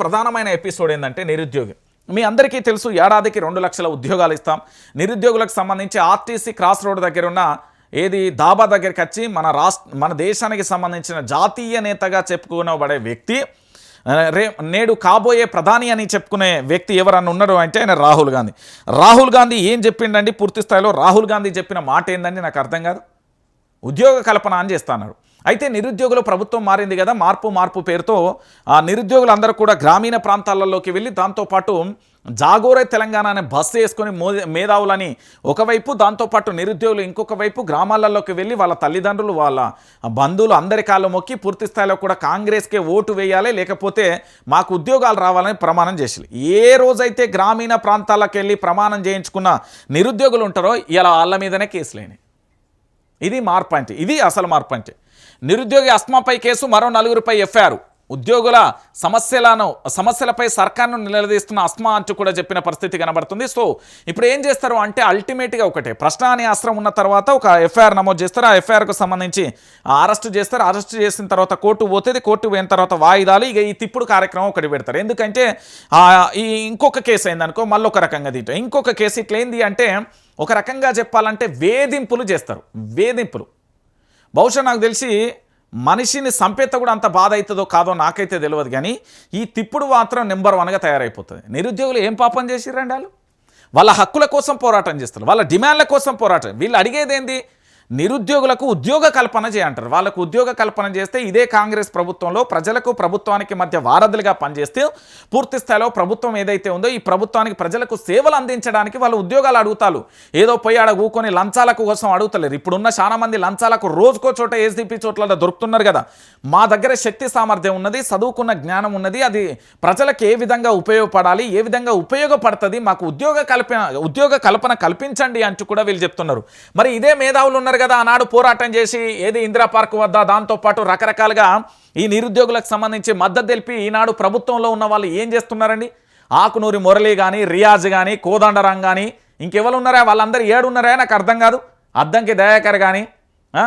ప్రధానమైన ఎపిసోడ్ ఏంటంటే నిరుద్యోగి. మీ అందరికీ తెలుసు ఏడాదికి రెండు లక్షల ఉద్యోగాలు ఇస్తాం. నిరుద్యోగులకు సంబంధించి ఆర్టీసీ క్రాస్ రోడ్ దగ్గర ఉన్న ఏది దాబా దగ్గరికి వచ్చి మన రాష్ట్ర మన దేశానికి సంబంధించిన జాతీయ నేతగా చెప్పుకునబడే వ్యక్తి రే నేడు కాబోయే ప్రధాని అని చెప్పుకునే వ్యక్తి ఎవరన్నా ఉన్నారు అంటే ఆయన రాహుల్ గాంధీ. రాహుల్ గాంధీ ఏం చెప్పిండండి? పూర్తి స్థాయిలో రాహుల్ గాంధీ చెప్పిన మాట ఏందండి? నాకు అర్థం కాదు. ఉద్యోగ కల్పన అని చేస్తాను అయితే నిరుద్యోగులు ప్రభుత్వం మారింది కదా మార్పు మార్పు పేరుతో ఆ నిరుద్యోగులందరూ కూడా గ్రామీణ ప్రాంతాలలోకి వెళ్ళి దాంతోపాటు జాగోరే తెలంగాణ అనే బస్సు వేసుకొని మో మేధావులని ఒకవైపు దాంతోపాటు నిరుద్యోగులు ఇంకొక వైపు గ్రామాలలోకి వెళ్ళి వాళ్ళ తల్లిదండ్రులు వాళ్ళ బంధువులు అందరి కాళ్ళు మొక్కి పూర్తి స్థాయిలో కూడా కాంగ్రెస్కే ఓటు వేయాలి లేకపోతే మాకు ఉద్యోగాలు రావాలని ప్రమాణం చేసి ఏ రోజైతే గ్రామీణ ప్రాంతాలకు వెళ్ళి ప్రమాణం చేయించుకున్న నిరుద్యోగులు ఉంటారో ఇలా వాళ్ళ మీదనే కేసులేని ఇది మార్పు అంటే ఇది అసలు మార్పు అంటే. నిరుద్యోగి అస్మాపై కేసు మరో నలుగురిపై ఎఫ్ఐఆర్. ఉద్యోగుల సమస్యలను సమస్యలపై సర్కార్ను నిలదీస్తున్న అస్మా అంటూ కూడా చెప్పిన పరిస్థితి కనబడుతుంది. సో ఇప్పుడు ఏం చేస్తారు అంటే అల్టిమేట్గా ఒకటే ప్రశ్న అనే అస్త్రం ఉన్న తర్వాత ఒక ఎఫ్ఐఆర్ నమోదు చేస్తారు. ఆ ఎఫ్ఐఆర్కు సంబంధించి అరెస్ట్ చేస్తారు. అరెస్ట్ చేసిన తర్వాత కోర్టు పోతుంది. కోర్టు పోయిన తర్వాత వాయిదాలు ఇక ఈ తిప్పుడు కార్యక్రమం ఒకటి పెడతారు. ఎందుకంటే ఈ ఇంకొక కేసు అయిందనుకో మళ్ళీ ఒక రకంగా తింటారు ఇంకొక కేసు ఇట్లా అంటే ఒక రకంగా చెప్పాలంటే వేధింపులు చేస్తారు. వేధింపులు. బహుశా నాకు తెలిసి మనిషిని సంపేత కూడా అంత బాధ అవుతుందో కాదో నాకైతే తెలియదు కానీ ఈ తిప్పుడు మాత్రం నెంబర్ వన్గా తయారైపోతుంది. నిరుద్యోగులు ఏం పాపం చేసిర్రండి వాళ్ళు? వాళ్ళ హక్కుల కోసం పోరాటం చేస్తారు. వాళ్ళ డిమాండ్ల కోసం పోరాటం. వీళ్ళు అడిగేది ఏంది నిరుద్యోగులకు ఉద్యోగ కల్పన చేయంటారు వాళ్ళకు ఉద్యోగ కల్పన చేస్తే ఇదే కాంగ్రెస్ ప్రభుత్వంలో ప్రజలకు ప్రభుత్వానికి మధ్య వారధులుగా పనిచేస్తే పూర్తి స్థాయిలో ప్రభుత్వం ఏదైతే ఉందో ఈ ప్రభుత్వానికి ప్రజలకు సేవలు అందించడానికి వాళ్ళు ఉద్యోగాలు అడుగుతారు. ఏదో పోయి ఆడ కూకొని లంచాల కోసం అడుగుతలేరు. ఇప్పుడున్న చాలా మంది లంచాలకు రోజుకో చోట ఏసీపీ చోట్ల దొరుకుతున్నారు కదా. మా దగ్గర శక్తి సామర్థ్యం ఉన్నది చదువుకున్న జ్ఞానం ఉన్నది అది ప్రజలకు ఏ విధంగా ఉపయోగపడాలి ఏ విధంగా ఉపయోగపడుతుంది మాకు ఉద్యోగ కల్పన ఉద్యోగ కల్పన కల్పించండి అంటూ కూడా వీళ్ళు చెప్తున్నారు. మరి ఇదే మేధావులు ఉన్నారు కదా ఆనాడు పోరాటం చేసి ఏది ఇందిరా పార్క్ వద్ద దాంతోపాటు రకరకాలుగా ఈ నిరుద్యోగులకు సంబంధించి మద్దతు తెలిపి ఈనాడు ప్రభుత్వంలో ఉన్న వాళ్ళు ఏం చేస్తున్నారండి? ఆకునూరి మురళి కానీ రియాజ్ కానీ కోదండరాం కానీ ఇంకెవరు ఉన్నారా? వాళ్ళందరూ ఏడున్నారా? నాకు అర్థం కాదు. అద్దంకి దయాకర్ కానీ ఆ?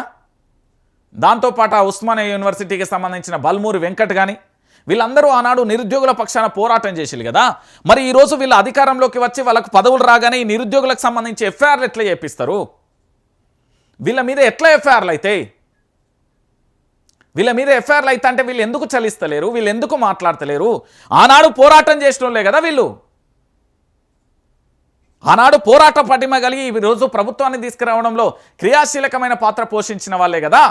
దాంతోపాటు ఆ ఉస్మానియా యూనివర్సిటీకి సంబంధించిన బల్మూరి వెంకట్ కానీ వీళ్ళందరూ ఆనాడు నిరుద్యోగుల పక్షాన పోరాటం చేసిరు కదా. మరి ఈరోజు వీళ్ళు అధికారంలోకి వచ్చి వాళ్ళకు పదవులు రాగానే ఈ నిరుద్యోగులకు సంబంధించి ఎఫ్ఐఆర్లు ఎట్లా చేపిస్తారు? వీళ్ళ మీద ఎట్లా ఎఫ్ఐఆర్లు అవుతాయి వీళ్ళ మీద ఎఫ్ఐఆర్లు అయితే అంటే వీళ్ళు ఎందుకు చలిస్తలేరు? వీళ్ళు ఎందుకు మాట్లాడతలేరు? ఆనాడు పోరాటం చేసిన వాళ్ళే కదా వీళ్ళు. ఆనాడు పోరాట పటిమ కలిగి ఈ రోజు ప్రభుత్వాన్ని తీసుకురావడంలో క్రియాశీలకమైన పాత్ర పోషించిన వాళ్ళే కదా.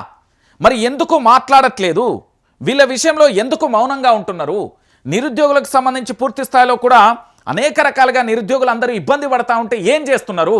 మరి ఎందుకు మాట్లాడట్లేదు? వీళ్ళ విషయంలో ఎందుకు మౌనంగా ఉంటున్నారు? నిరుద్యోగులకు సంబంధించి పూర్తి స్థాయిలో కూడా అనేక రకాలుగా నిరుద్యోగులు అందరూ ఇబ్బంది పడతా ఉంటే ఏం చేస్తున్నారు?